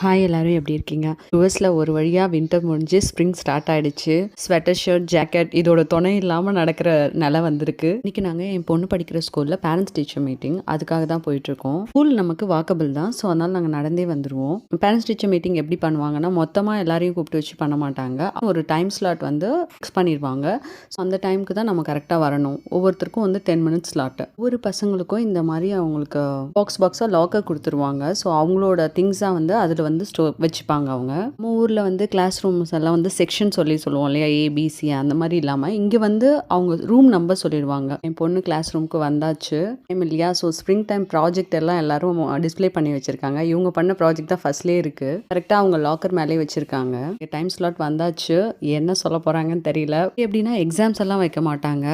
Hi எல்லாரும் எப்படி இருக்கீங்க? யூஎஸில் ஒரு வழியாக வின்டர் முடிஞ்சு ஸ்ப்ரிங் ஸ்டார்ட் ஆயிடுச்சு. ஸ்வெட்டர் ஷர்ட் ஜாக்கெட் இதோட துணை இல்லாமல் நடக்கிற நிலை வந்திருக்கு. இன்னைக்கு நாங்கள் என் பொண்ணு படிக்கிற ஸ்கூலில் பேரண்ட்ஸ் டீச்சர் மீட்டிங் அதுக்காக தான் போயிட்டு இருக்கோம். ஸ்கூல் நமக்கு வாக்கபிள் தான். ஸோ அதனால நாங்கள் நடந்தே வந்துடுவோம் பேரண்ட்ஸ் டீச்சர் மீட்டிங் எப்படி பண்ணுவாங்கன்னா மொத்தமாக எல்லாரையும் கூப்பிட்டு வச்சு பண்ண மாட்டாங்க. ஒரு டைம் ஸ்லாட் வந்து ஃபிக்ஸ் பண்ணிடுவாங்க ஸோ அந்த டைமுக்கு தான் நம்ம கரெக்டாக வரணும். ஒவ்வொருத்தருக்கும் வந்து டென் மினிட்ஸ் ஸ்லாட்டு ஒவ்வொரு பசங்களுக்கும் இந்த மாதிரி அவங்களுக்கு பாக்ஸ் பாக்ஸாக லாக்கர் கொடுத்துருவாங்க. ஸோ அவங்களோட திங்ஸாக வந்து அதில் வந்து ஸ்டோ வச்சுப்பாங்க அவங்க. நம்ம ஊரில் வந்து கிளாஸ் ரூம்ஸ் எல்லாம் வந்து செக்ஷன் சொல்லி சொல்லுவோம் இல்லையா? ஏபிசி அந்த மாதிரி இல்லாமல் இங்கே வந்து அவங்க ரூம் நம்பர் சொல்லிடுவாங்க. என் பொண்ணு கிளாஸ் ரூமுக்கு வந்தாச்சு. டைம் இல்லையா? ஸோ ஸ்ப்ரிங் டைம் ப்ராஜெக்ட் எல்லாம் எல்லாரும் டிஸ்ப்ளே பண்ணி வச்சிருக்காங்க. இவங்க பண்ண ப்ராஜெக்ட் தான் ஃபர்ஸ்ட்லேயே இருக்கு. கரெக்டாக அவங்க லாக்கர் மேலே வச்சிருக்காங்க. டைம் ஸ்லாட் வந்தாச்சு. என்ன சொல்ல போகிறாங்கன்னு தெரியல. எப்படின்னா எக்ஸாம்ஸ் எல்லாம் வைக்க மாட்டாங்க.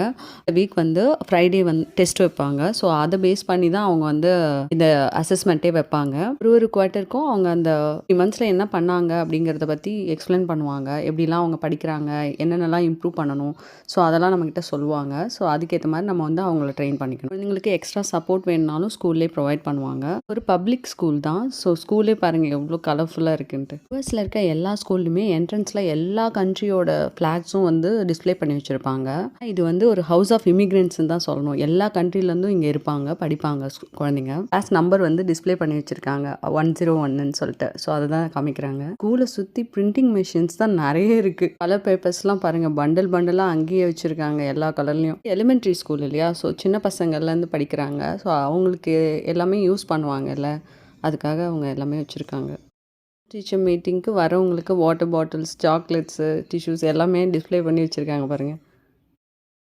வீக் வந்து ஃப்ரைடே வந்து டெஸ்ட் வைப்பாங்க. ஸோ அதை பேஸ் பண்ணி தான் அவங்க வந்து இந்த அசஸ்மெண்ட்டே வைப்பாங்க. ஒரு ஒரு குவார்ட்டருக்கும் அவங்க அந்த த்ரீ மந்த்ஸில் என்ன பண்ணாங்க அப்படிங்கிறத பற்றி எக்ஸ்பிளைன் பண்ணுவாங்க. எப்படிலாம் அவங்க படிக்கிறாங்க என்னென்னலாம் இம்ப்ரூவ் பண்ணணும். ஸோ அதெல்லாம் நம்மக்கிட்ட சொல்லுவாங்க. ஸோ அதுக்கேற்ற மாதிரி நம்ம வந்து அவங்கள ட்ரெயின் பண்ணிக்கணும். குழந்தைங்களுக்கு எக்ஸ்ட்ரா சப்போர்ட் வேணுனாலும் ஸ்கூல்லே ப்ரொவைட் பண்ணுவாங்க. ஒரு பப்ளிக் ஸ்கூல் தான். ஸோ ஸ்கூலே பாருங்கள் எவ்வளோ கலர்ஃபுல்லாக இருக்குன்ட்டு. யூஎஸில் இருக்க எல்லா ஸ்கூல்லுமே என்ட்ரன்ஸில் எல்லா கண்ட்ரியோட ஃப்ளாக்ஸும் வந்து டிஸ்பிளே பண்ணி வச்சுருப்பாங்க. இது வந்து ஒரு ஹவுஸ் ஆஃப் இமிக்ரெண்ட்ஸ்னு தான் சொல்லணும். எல்லா கண்ட்ரிலேருந்தும் இங்கே இருப்பாங்க படிப்பாங்க குழந்தைங்க. கிளாஸ் நம்பர் வந்து டிஸ்பிளே பண்ணி வச்சுருக்காங்க. ஒன் ஜீரோ ஒன்னு சொல்லிட்டு. ஸோ அதை தான் காமிக்கிறாங்க ஸ்கூலை சுற்றி பிரிண்டிங் மிஷின்ஸ் தான் நிறைய இருக்குது கலர் பேப்பர்ஸ்லாம் பாருங்கள் பண்டல் பண்டலாக அங்கேயே வச்சுருக்காங்க எல்லா கலர்லேயும் எலிமெண்ட்ரி ஸ்கூல் இல்லையா? ஸோ சின்ன பசங்கள்லேருந்து படிக்கிறாங்க. ஸோ அவங்களுக்கு எல்லாமே யூஸ் பண்ணுவாங்கல்ல. அதுக்காக அவங்க எல்லாமே வச்சுருக்காங்க. டீச்சர் மீட்டிங்க்கு வரவங்களுக்கு வாட்டர் பாட்டில்ஸ் சாக்லேட்ஸு டிஷ்யூஸ் எல்லாமே டிஸ்ப்ளே பண்ணி வச்சுருக்காங்க பாருங்கள்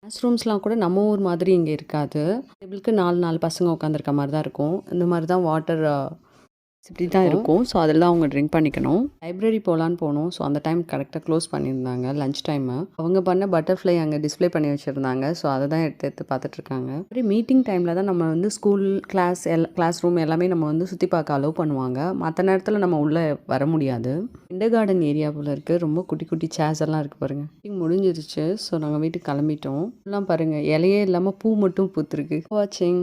கிளாஸ் ரூம்ஸ்லாம் கூட நம்ம ஊர் மாதிரி இங்கே இருக்காது. டேபிளுக்கு நாலு நாலு பசங்க உட்காந்துருக்க மாதிரி தான் இருக்கும். இந்த மாதிரி தான் வாட்டர் இப்படி தான் இருக்கும். ஸோ அதில் தான் அவங்க ட்ரிங்க் பண்ணிக்கணும். லைப்ரரி போகலான்னு போனோம். ஸோ அந்த டைம் கரெக்டாக க்ளோஸ் பண்ணியிருந்தாங்க லஞ்ச் டைமு அவங்க பண்ண பட்டர்ஃப்ளை அங்கே டிஸ்ப்ளே பண்ணி வச்சுருந்தாங்க. ஸோ அதை தான் எடுத்து எடுத்து பார்த்துட்ருக்காங்க. மாதிரி மீட்டிங் டைமில் தான் நம்ம வந்து ஸ்கூல் கிளாஸ் எல் கிளாஸ் ரூம் எல்லாமே நம்ம வந்து சுற்றி பார்க்க அலோவ் பண்ணுவாங்க. மற்ற நேரத்தில் நம்ம உள்ளே வர முடியாது. கிண்டர் கார்டன் ஏரியா போல் இருக்குது ரொம்ப குட்டி குட்டி சேர்ஸ் எல்லாம் இருக்குது பாருங்கள் மீட்டிங் முடிஞ்சிருச்சு. ஸோ நாங்கள் வீட்டுக்கு கிளம்பிட்டோம். எல்லாம் பாருங்கள் இலையே இல்லாமல் பூ மட்டும் பூத்துருக்கு. வாட்சிங்